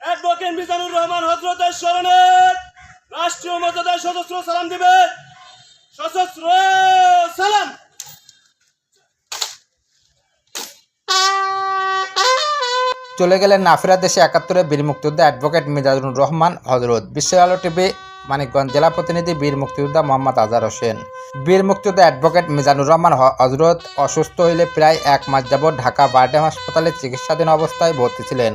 Advocate Mizanur Rahman হজরতের স্মরণে রাষ্ট্রীয় মর্যাদায় সশস্ত্র সালাম দিবে। সশস্ত্র সালাম। চলে গেলেন নাফিরা দেশে একাত্তরে বীর মুক্তিযোদ্ধা অ্যাডভোকেট মিজাজুর রহমান হজরত বিশ্ব আলো টিভি মানিকগঞ্জ জেলা প্রতিনিধি বীর মুক্তিযোদ্ধা মোহাম্মদ আজহার হোসেন। বীর মুক্তিযোদ্ধা অ্যাডভোকেট মিজানুর রহমান হজরত অসুস্থ হইলে প্রায় এক মাস যাবৎ ঢাকা বার্ডে হাসপাতালে চিকিৎসাধীন অবস্থায় ভর্তি ছিলেন।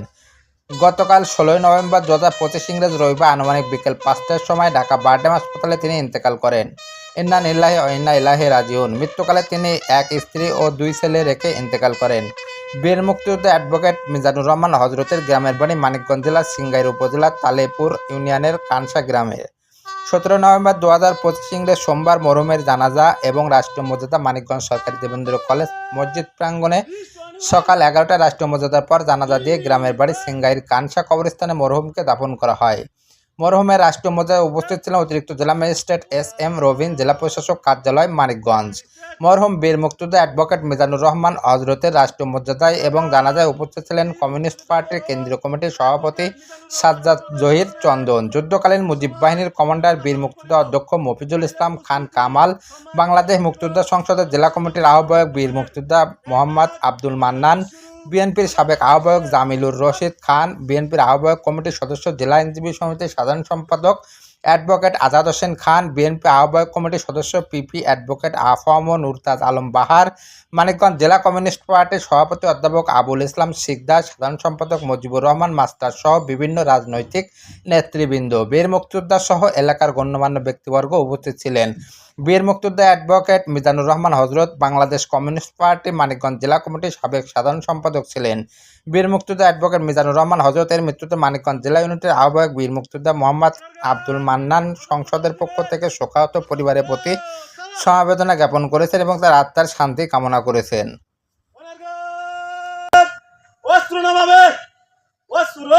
গতকাল ষোলোই নভেম্বর দু হাজার পঁচিশ ইংরেজ রবিবার আনুমানিক বিকেল পাঁচটার সময় ঢাকা বারডেম হাসপাতালে তিনি ইন্তেকাল করেন। ইন্না নিল্লাহি ও ইন্না ইলাহি রাজিউন। মৃত্যুকালে তিনি এক স্ত্রী ও দুই ছেলে রেখে ইন্তেকাল করেন। বীর মুক্তিযোদ্ধা অ্যাডভোকেট মিজানুর রহমান হজরতের গ্রামের বাড়ি মানিকগঞ্জ জেলার সিংগাইর উপজেলার তালেপুর ইউনিয়নের কানসা গ্রামে সতেরো নভেম্বর দু হাজার পঁচিশ ইংরেজ সোমবার মরমের জানাজা এবং রাষ্ট্রীয় মর্যাদা মানিকগঞ্জ সরকারি দেবেন্দ্র কলেজ মসজিদ প্রাঙ্গণে সকাল এগারোটায় রাষ্ট্রীয় মর্যাদার পর জানাজা দিয়ে গ্রামের বাড়ি সিঙ্গাইয়ের কানসা কবরস্থানে মরহুমকে দাফন করা হয়। মরহুমের রাষ্ট্রীয় মর্যাদায় উপস্থিত ছিলেন অতিরিক্ত জেলা ম্যাজিস্ট্রেট এস এম রবিন, জেলা প্রশাসক কার্যালয় মানিকগঞ্জ। মরহুম বীর মুক্তিযোদ্ধা অ্যাডভোকেট মিজানুর রহমান হজরতের রাষ্ট্রীয় মর্যাদায় এবং জানাজায় উপস্থিত ছিলেন কমিউনিস্ট পার্টির কেন্দ্রীয় কমিটির সভাপতি সাজ্জাদ জহির চন্দন। যুদ্ধকালীন মুজিব বাহিনীর কমান্ডার বীর মুক্তিযোদ্ধা অধ্যক্ষ মফিজুল ইসলাম খান কামাল, বাংলাদেশ মুক্তিযোদ্ধা সংসদের জেলা কমিটির আহ্বায়ক বীর মুক্তিযোদ্ধা মোহাম্মদ আব্দুল মান্নান বিএনপির সাবেক আহ্বায়ক জামিলুর রশিদ খান, বিএনপির আহ্বায়ক কমিটির সদস্য, জেলা আইনজীবী সমিতির সাধারণ সম্পাদক অ্যাডভোকেট আজাদ হোসেন খান, বিএনপি আহ্বায়ক কমিটির সদস্য PP advocate AFM Nurtaj Alam Bahar, Manikganj জেলা কমিউনিস্ট পার্টির সভাপতি অধ্যাপক আবুল ইসলাম শিকদার, সাধারণ সম্পাদক মুজিবুর রহমান, মাস্টার সহ বিভিন্ন রাজনৈতিক নেতৃবৃন্দ। বীর মুক্তিযোদ্ধা সহ এলাকার গণ্যমান্য ব্যক্তিবর্গ উপস্থিত ছিলেন। বীর মুক্তিযোদ্ধা অ্যাডভোকেট মিজানুর রহমান হজরত, বাংলাদেশ কমিউনিস্ট পার্টি মানিকগঞ্জ জেলা কমিটির সাবেক সাধারণ সম্পাদক ছিলেন। বীর মুক্তিযোদ্ধা অ্যাডভোকেট মিজানুর রহমান হজরতের মৃত্যুতে মানিকগঞ্জ জেলা ইউনিটের আহ্বায়ক বীর মুক্তিযোদ্ধা মোহাম্মদ আব্দুল মান্নান সংসদের পক্ষ থেকে শোকাহত পরিবারের প্রতি সমবেদনা জ্ঞাপন করেছেন এবং তার আত্মার শান্তি কামনা করেছেন। অস্ত্র নামাবে, অস্ত্র।